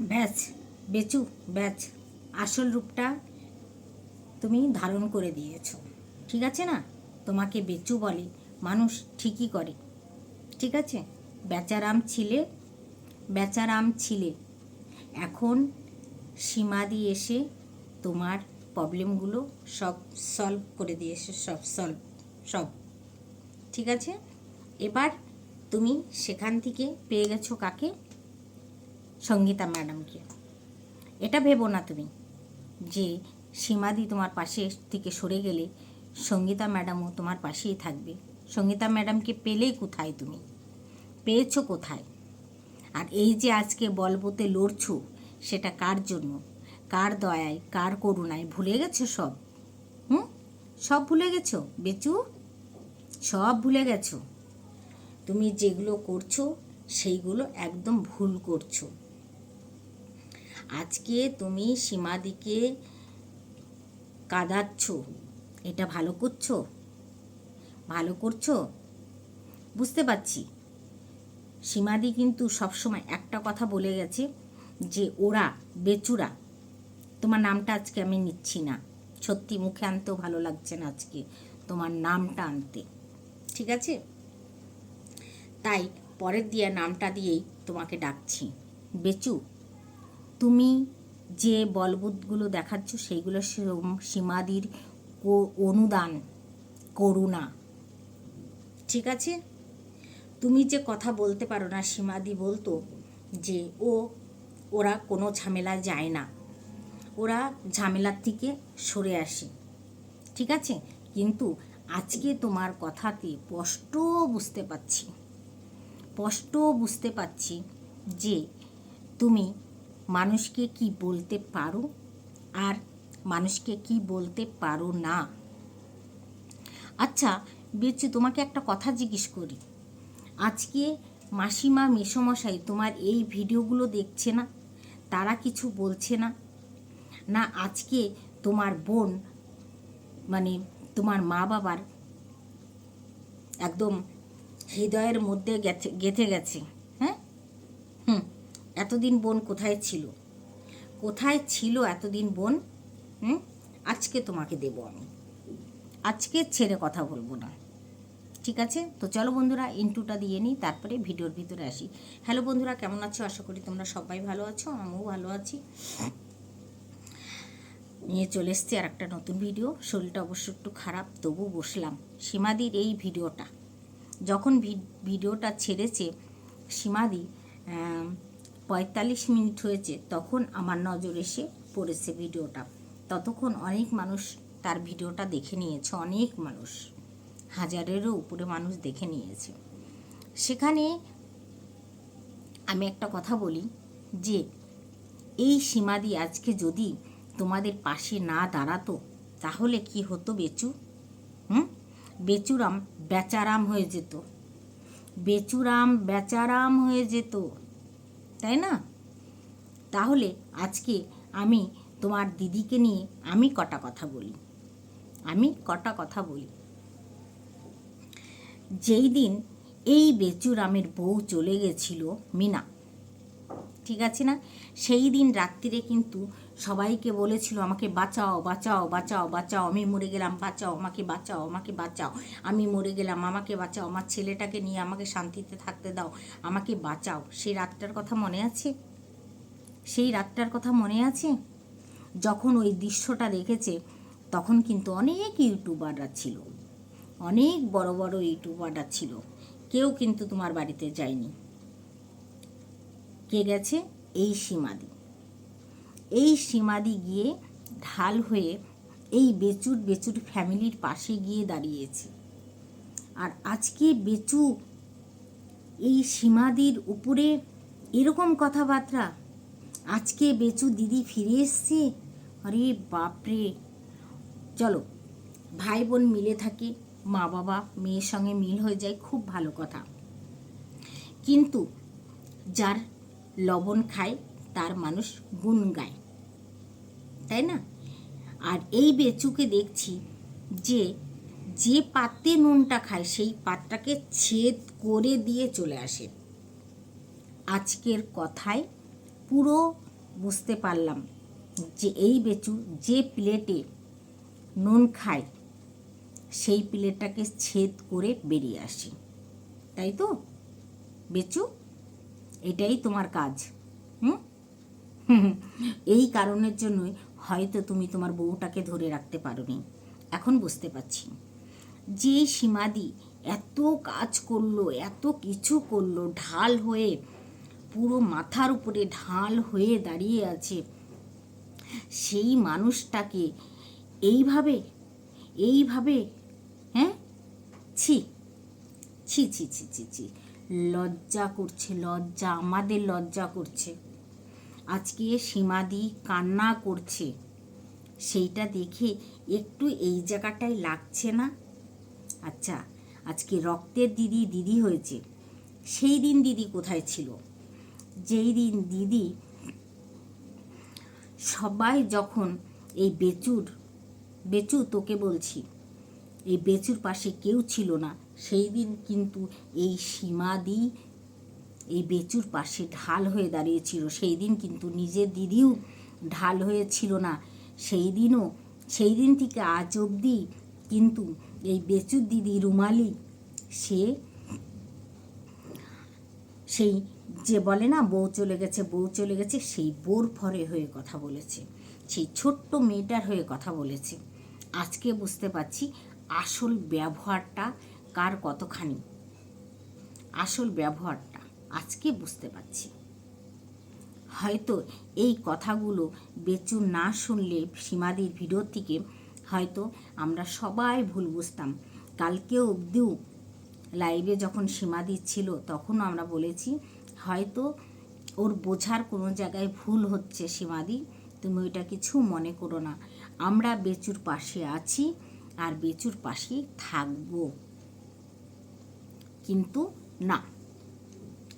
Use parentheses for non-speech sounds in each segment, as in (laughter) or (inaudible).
Batch, Bechu, batch. আসল রূপটা তুমি ধারণ করে দিয়েছ। ঠিক আছে না? তোমাকে বেচু বলে, মানুষ ঠিকই করে। ঠিক আছে? বেচারাম ছিলে বেচারাম ছিলে। এখন সীমাদি এসে তোমার প্রবলেমগুলো সব সলভ করে দিয়েছে, সব সলভ, সব। ঠিক আছে? এবার তুমি সেখান থেকে পেয়ে গেছো কাকে? সঙ্গীতা ম্যাডামকে। এটা ভেবো না তুমি যে সীমাদি তোমার পাশে থেকে সরে গেলে সঙ্গীতা ম্যাডামও তোমার পাশেই থাকবে। সঙ্গীতা ম্যাডামকে পেলেই কোথায় তুমি? পেয়েছ কোথায়? আর এই যে আজকে বলবতে লড়ছো, সেটা কার জন্য? কার দয়ায়, কার করুণায় ভুলে গেছো সব? হুম? সব ভুলে গেছো? বেচু? সব ভুলে গেছো? তুমি যেগুলো করছ, সেইগুলো একদম ভুল করছ। আজকে তুমি সীমাদিকে কাঁদাচ্ছ। এটা ভালো করছ? ভালো করছ? বুঝতে পারছি। সীমাদি কিন্তু সবসময় একটা কথা বলে গেছে যে ওরা বেচুরা। তোমার নামটা আজকে আমি নিচ্ছি না। সত্যি মুখে আনতেও ভালো লাগছে না আজকে তোমার নামটা আনতে। ঠিক আছে? তাই পরের দিয়ে নামটা দিয়েই তোমাকে ডাকছি। বেচু। তুমি যে বলবুদগুলো দেখাচ্ছ সেইগুলো সীমাদির অনুদান করুণা ঠিক আছে? তুমি যে কথা বলতে পারো না সীমাদি বলতো যে, ও, ওরা কোনো ঝামেলা যায় না। ওরা ঝামেলার থেকে সরে আসে। ঠিক আছে? কিন্তু আজকে তোমার কথাতে স্পষ্ট বুঝতে পারছি। স্পষ্ট বুঝতে পারছি যে তুমি মানুষকে কি বলতে পারো? আর মানুষকে কি বলতে পারো না? আচ্ছা বেচু তোমাকে একটা কথা জিজ্ঞেস করি। আজকে মাসিমা, মেসমশাই তোমার এই ভিডিওগুলো দেখছে না? তারা কিছু বলছে না? না, আজকে তোমার বোন মানে তোমার মা বাবার একদম হৃদয়ের মধ্যে গেছে গেঁথে গেছে হ্যাঁ? হুম। এতদিন বোন কোথায় ছিল? কোথায় ছিল এতদিন বোন? হুম? আজকে তোমাকে দেবো আমি। আজকে ছেড়ে কথা বলব না। ঠিক আছে? তো চলো বন্ধুরা ইন্টুটা দিয়ে নিই, তারপরে ভিডিওর ভিতরে আসি। হ্যালো বন্ধুরা, কেমন আছো? আশা করি তোমরা সবাই ভালো আছো, আমিও ভালো আছি। নিয়ে চলে এসছি আর একটা নতুন ভিডিও। শরীরটা অবশ্য একটু খারাপ, তবু বসলাম। সীমাদির এই ভিডিওটা। যখন ভিডিওটা ছেড়েছে, সীমাদি পঁয়তাল্লিশ মিনিট হয়েছে, তখন আমার নজর এসে পড়েছে ভিডিওটা। ততক্ষণ অনেক মানুষ তার ভিডিওটা দেখে নিয়েছে, অনেক মানুষ। হাজারেরও উপরে মানুষ দেখে নিয়েছে। সেখানে আমি একটা কথা বলি যে, এই সীমাদি আজকে যদি তোমাদের পাশে না দাঁড়াতো, তাহলে কি হতো বেচু? হুম? বেচুরাম, বেচারাম হয়ে যেত। বেচুরাম, বেচারাম হয়ে যেত। তাই না? তাহলে আজকে আমি তোমার দিদিকে নিয়ে আমি কটা কথা বলি। আমি কটা কথা বলি। যেই দিন এই বেচুরামের বউ চলে গেছিল মিনা ঠিক আছে না? সেই দিন রাত্রিরে কিন্তু সবাইকে বলেছিল, আমাকে বাঁচাও বাঁচাও বাঁচাও বাঁচাও, আমি মরে গেলাম, বাঁচাও, আমাকে বাঁচাও আমাকে বাঁচাও, আমি মরে গেলাম, আমাকে বাঁচাও, আমার ছেলেটাকে নিয়ে আমাকে শান্তিতে থাকতে দাও, আমাকে বাঁচাও। সেই রাতটার কথা মনে আছে? সেই রাতটার কথা মনে আছে? যখন ওই দৃশ্যটা দেখেছে, তখন কিন্তু অনেক ইউটিউবাররা ছিল। অনেক বড় বড় ইউটিউবাররা ছিল। কেউ কিন্তু তোমার বাড়িতে যায়নি। কে গেছে এই সীমাদি। এই সীমাদি গিয়ে ঢাল হয়ে এই বেচুর বেচুর ফ্যামিলির পাশে গিয়ে দাঁড়িয়েছে। আর আজকে বেচু এই সীমাদির উপরে এরকম কথাবার্তা, আজকে বেচু দিদি ফিরে এসছে? আরে বাপরে! চলো ভাই বোন মিলে থাকে মা বাবা মেয়ের সঙ্গে মিল হয়ে যায়, খুব ভালো কথা। কিন্তু যার লবণ খায়, তার মানুষ গুণ গায়। তাই না? আর এই বেচুকে দেখছি যে যে পাত্রে নুনটা খায়, সেই পাত্রটাকে ছেদ করে দিয়ে চলে আসে। আজকের কথায় পুরো বুঝতে পারলাম যে, এই বেচু যে প্লেটে নুন খায়, সেই প্লেটটাকে ছেদ করে বেরিয়ে আসি। তাই তো? বেচু? এটাই তোমার কাজ, হুম? (laughs) এই কারণের জন্যই হয়তো তুমি তোমার বউটাকে ধরে রাখতে পারোনি। এখন বুঝতে পারছি। যে সীমাদি এত কাজ করল, এত কিছু করল, ঢাল হয়ে, পুরো মাথার উপরে ঢাল হয়ে দাঁড়িয়ে আছে, সেই মানুষটাকে এইভাবে এইভাবে হ্যাঁ? ছি ছি ছি ছি ছি ছি লজ্জা করছে, লজ্জা, আমাদের লজ্জা করছে। আজকে সীমাদি কান্না করছে। সেইটা দেখে একটু এই জায়গাটায় লাগছে না? আচ্ছা আজকে রক্তের দিদি দিদি হয়েছে। সেই দিন দিদি কোথায় ছিল? যেই দিন দিদি সবাই যখন এই বেচুর, বেচু তোকে বলছি, এই বেচুর পাশে কেউ ছিল না। সেই দিন কিন্তু এই সীমাদি এই বেচুর পাশে ঢাল হয়ে দাঁড়িয়েছিল। সেই দিন কিন্তু নিজের দিদিও ঢাল হয়েছিল না। সেই দিনও, সেই দিন থেকে আজ অবধি কিন্তু এই বেচুর দিদি রুমালি, সে, সেই যে বলে না, বউ চলে গেছে, বউ চলে গেছে, সেই বোর ফরে হয়ে কথা বলেছে। সেই ছোট্ট মেয়েটার হয়ে কথা বলেছে। আজকে বুঝতে পারছি, আসল ব্যবহারটা কার কতখানি আসল ব্যবহারটা? আজকে বুঝতে পারছি। হয়তো এই কথাগুলো বেচু না শুনলে সীমাদির ভিডিও থেকে হয়তো আমরা সবাই ভুল বুঝতাম। কালকে অবধিও লাইভে যখন সীমাদি ছিল তখন আমরা বলেছি, হয়তো ওর বোঝার কোনো জায়গায় ভুল হচ্ছে সীমাদি, তুমি ওইটা কিছু মনে করো না। আমরা বেচুর পাশে আছি আর বেচুর পাশেই থাকব। কিন্তু না।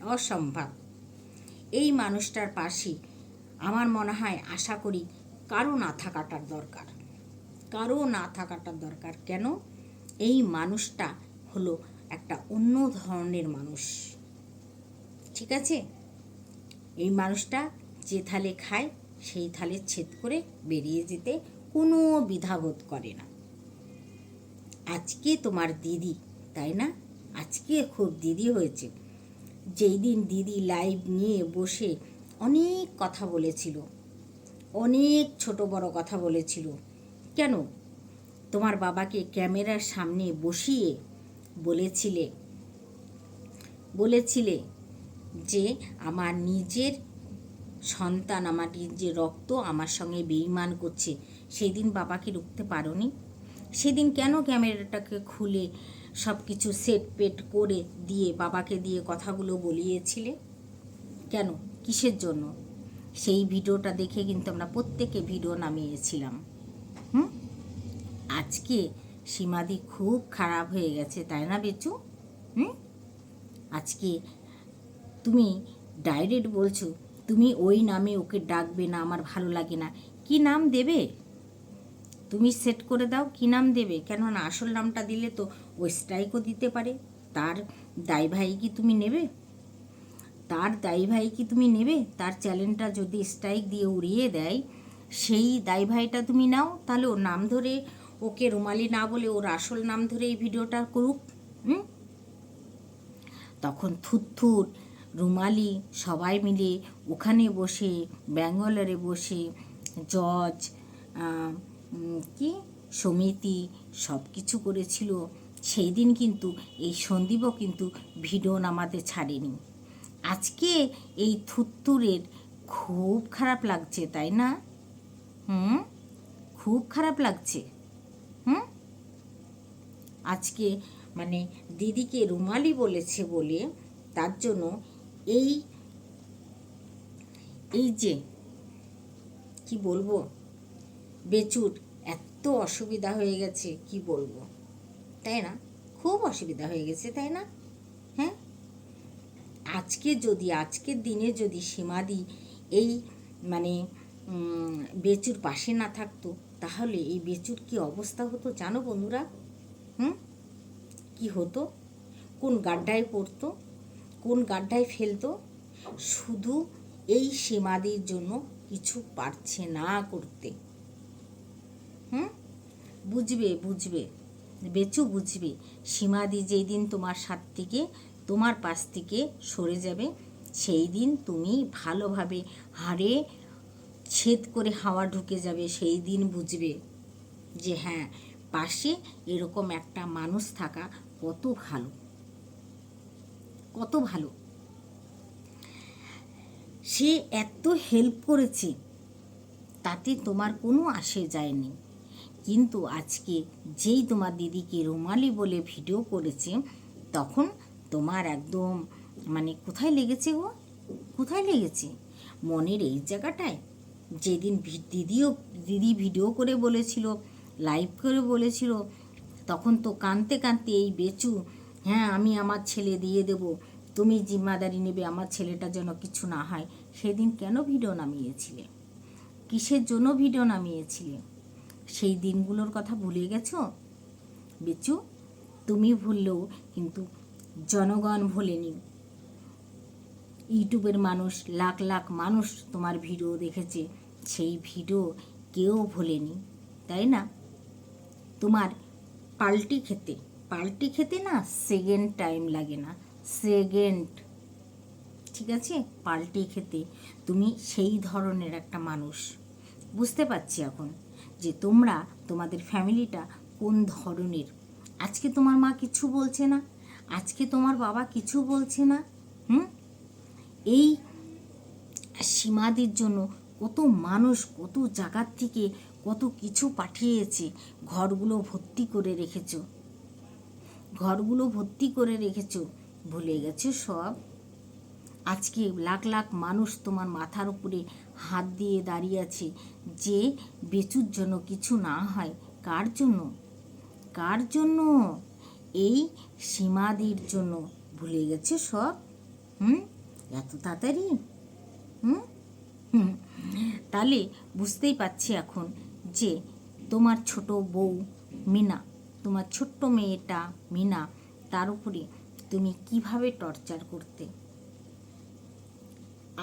অসম্ভব। এই মানুষটার পাশে আমার মনে হয় আশা করি কারও না থাকাটার দরকার। কারও না থাকাটার দরকার কেন? এই মানুষটা হলো একটা অন্য ধরনের মানুষ। ঠিক আছে? এই মানুষটা যে থালে খায়, সেই থালে ছেদ করে বেরিয়ে যেতে কোনো দ্বিধাবোধ করে না। আজকে তোমার দিদি, তাই না? আজকে খুব দিদি হয়েছে। যেই দিন দিদি লাইভ নিয়ে বসে অনেক কথা বলেছিল। অনেক ছোট বড় কথা বলেছিল। কেন? তোমার বাবাকে ক্যামেরার সামনে বসিয়ে বলেছিলে। বলেছিলে যে আমার নিজের সন্তান, আমার নিজের রক্ত আমার সঙ্গে বেইমান করছে, সেদিন বাবাকে রুখতে পারোনি। সেদিন কেন ক্যামেরাটাকে খুলে সব কিছু সেট পেট করে দিয়ে বাবাকে দিয়ে কথাগুলো বলিয়েছিলে? কেন? কিসের জন্য? সেই ভিডিওটা দেখে কিন্তু আমরা প্রত্যেকে ভিডিও নামিয়েছিলাম। হুম? আজকে সীমাদি খুব খারাপ হয়ে গেছে, তাই না বেচু? হুম? আজকে তুমি ডাইরেক্ট বলছো, তুমি ওই নামে ওকে ডাকবে না, আমার ভালো লাগে না। কি নাম দেবে? তুমি সেট করে দাও, কি নাম দেবে? কেননা আসল নামটা দিলে তো ও স্ট্রাইকও দিতে পারে। তার দায়ভাই কি তুমি নেবে? তার দায়ভাই কি তুমি নেবে? তার চ্যালেঞ্জটা যদি স্ট্রাইক দিয়ে উড়িয়ে দেয়, সেই দায়ভাইটা তুমি নাও। তাহলে ওর নাম ধরে ওকে রুমালি না বলে ওর আসল নাম ধরে এই ভিডিওটা করুক, হুম? তখন থুত্থুর রুমালি সবাই মিলে ওখানে বসে, ব্যাঙ্গালোরে বসে, জজ কি? সমিতি সব কিছু করেছিল। সেই দিন কিন্তু এই সন্দীপও কিন্তু ভিডিও নামাতে ছাড়েনি। আজকে এই থুত্তুরের খুব খারাপ লাগছে, তাই না? হুম? খুব খারাপ লাগছে। হুম? আজকে মানে দিদিকে রুমালি বলেছে বলে তার জন্য এই এই যে, কি বলব? বেচুর, এত অসুবিধা হয়ে গেছে, কি বলব? তাই না? খুব অসুবিধা হয়ে গেছে, তাই না? হ্যাঁ? আজকে যদি, আজকের দিনে যদি সীমাদি এই মানে বেচুর পাশে না থাকতো, তাহলে এই বেচুর কি অবস্থা হতো জানো বন্ধুরা? হুম? কি হতো? কোন গাড্ডায় পড়তো? কোন গাড্ডায় ফেলতো? শুধু এই সীমাদির জন্য কিছু পারছে না করতে। হুম? বুঝবে বুঝবে। বেচু, বুঝবে। সীমাদি যেই দিন তোমার সাথ থেকে, তোমার পাশ থেকে সরে যাবে, সেই দিন তুমি ভালোভাবে হাড়ে ছেদ করে হাওয়া ঢুকে যাবে, সেই দিন বুঝবে যে হ্যাঁ পাশে এরকম একটা মানুষ থাকা কত ভালো। কত ভালো। সে এত হেল্প করেছে, তাতে তোমার কোনো আসে যায়নি। কিন্তু আজকে যেই তোমার দিদিকে রুমালি বলে ভিডিও করেছে, তখন তোমার একদম মানে কোথায় লেগেছে গো? কোথায় লেগেছে? মনের এই জায়গাটায়? যেদিন দিদিও, দিদি ভিডিও করে বলেছিল লাইভ করে বলেছিল, তখন তো কানতে কানতে এই বেচু হ্যাঁ আমি আমার ছেলে দিয়ে দেব, তুমি জিম্মাদারি নেবে, আমার ছেলেটা যেন কিছু না হয়। সেদিন কেন ভিডিও নামিয়েছিলে? কিসের জন্য ভিডিও নামিয়েছিলে? সেই দিনগুলোর কথা ভুলে গেছো? বেচু, তুমি ভুললেও কিন্তু জনগণ ভোলেনি। ইউটিউবের মানুষ, লাখ লাখ মানুষ তোমার ভিডিও দেখেছে, সেই ভিডিও কেউ ভোলেনি, তাই না? তোমার পাল্টি খেতে পাল্টি খেতে না সেকেন্ড টাইম লাগে না সেকেন্ড ঠিক আছে? পাল্টি খেতে, তুমি সেই ধরনের একটা মানুষ। বুঝতে পারছি এখন। যে তোমরা তোমাদের ফ্যামিলিটা কোন ধরনের? আজকে তোমার মা কিছু বলছে না। আজকে তোমার বাবা কিছু বলছে না। হুম? এই সীমাদের জন্য কত মানুষ কত জায়গার থেকে কত কিছু পাঠিয়েছে, ঘরগুলো ভর্তি করে রেখেছো। ঘরগুলো ভর্তি করে রেখেছো। ভুলে গেছো সব? আজকে লাখ লাখ মানুষ তোমার মাথার উপরে হাত দিয়ে দাঁড়িয়ে আছে যে বেচুর জন্য কিছু না হয়। কার জন্য? কার জন্য? এই সীমাদির জন্য। ভুলে গেছে সব? হুম? এত তাড়াতাড়ি? হুম? তাহলে বুঝতেই পারছি এখন যে তোমার ছোট বউ মিনা, তোমার ছোট্ট মেয়েটা মিনা, তার উপরে তুমি কীভাবে টর্চার করতে?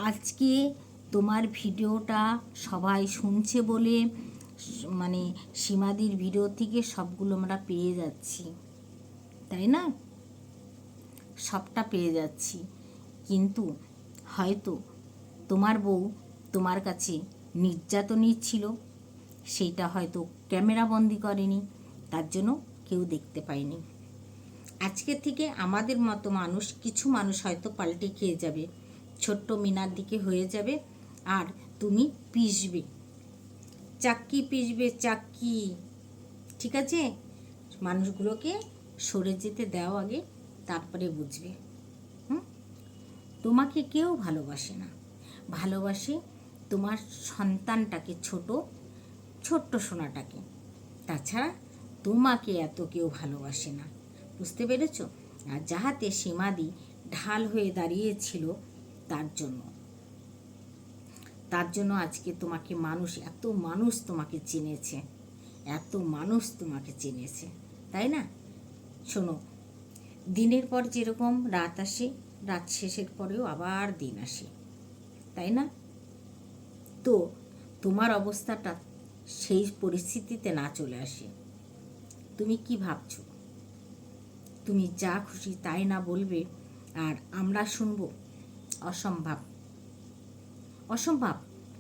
আজকে তোমার ভিডিওটা সবাই শুনছে বলে মানে সীমাদির ভিডিও থেকে সবগুলো আমরা পেয়ে যাচ্ছি। তাই না? সবটা পেয়ে যাচ্ছি। কিন্তু হয়তো তোমার বউ তোমার কাছে নির্যাতনই ছিল, সেইটা হয়তো ক্যামেরা বন্দি করেনি, তার জন্য কেউ দেখতে পায়নি। আজকে থেকে আমাদের মতো মানুষ, কিছু মানুষ হয়তো পাল্টে খেয়ে যাবে। ছোট্ট মিনার দিকে হয়ে যাবে আর তুমি পিসবে। চাক্কি পিসবে, চাক্কি। ঠিক আছে? মানুষগুলোকে সরে যেতে দাও আগে, তারপরে বুঝবে। হুম? তোমাকে কেউ ভালোবাসে না। ভালোবাসে তোমার সন্তানটাকে ছোট, ছোট্ট সোনাটাকে। তাছাড়া তোমাকে এত কেউ ভালোবাসে না। বুঝতে পেরেছ? আর যাহাতে সীমাদি ঢাল হয়ে দাঁড়িয়েছিল তার জন্য। তার জন্য আজকে তোমাকে মানুষ, এত মানুষ তোমাকে চিনেছে। এত মানুষ তোমাকে চিনেছে। তাই না? শোনো, দিনের পর যেরকম রাত আসে, রাত শেষের পরেও আবার দিন আসে। তাই না? তো তোমার অবস্থাটা সেই পরিস্থিতিতে না চলে আসে। তুমি কি ভাবছ? তুমি যা খুশি তাই না বলবে? আর আমরা শুনব। অসম্ভব। অসম্ভব।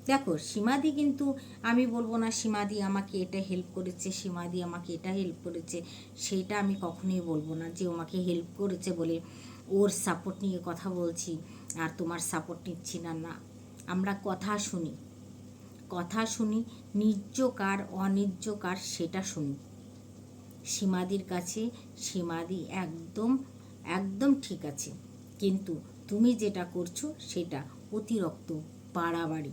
দেখো, সীমাদি কিন্তু আমি বলব না, সীমাদি আমাকে এটা হেল্প করেছে, সীমাদি আমাকে এটা হেল্প করেছে, সেটা আমি কখনোই বলব না যে আমাকে হেল্প করেছে বলে ওর সাপোর্ট নিয়ে কথা বলছি আর তোমার সাপোর্ট নিচ্ছি না না। আমরা কথা শুনি। কথা শুনি, নির্য কার, অনির্য কার সেটা শুনি। সীমাদির কাছে সীমাদি একদম একদম ঠিক আছে। কিন্তু তুমি যেটা করছ সেটা অতিরিক্ত বাড়াবাড়ি।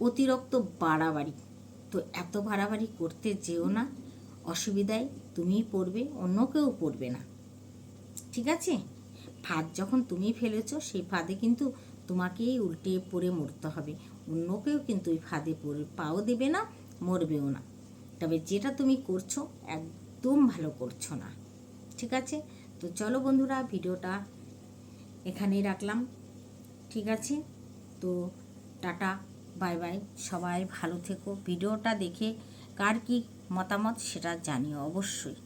অতিরিক্ত বাড়াবাড়ি। তো এত বাড়াবাড়ি করতে যেও না, অসুবিধায় তুমিই পড়বে, অন্য কেউ পড়বে না। ঠিক আছে? ফাঁদ যখন তুমি ফেলেছো, সেই ফাঁদে কিন্তু তোমাকেই উল্টে পড়ে মরতে হবে। অন্য কেউ কিন্তু ওই ফাঁদে পড়ে, পাও দেবে না, মরবেও না। তবে যেটা তুমি করছ, একদম ভালো করছ না। ঠিক আছে? তো চলো বন্ধুরা, ভিডিওটা এখানেই রাখলাম। ঠিক আছে? তো টাটা, বাই বাই। সবাই ভালো থেকো। ভিডিওটা দেখে কার কি মতামত সেটা জানিও অবশ্যই।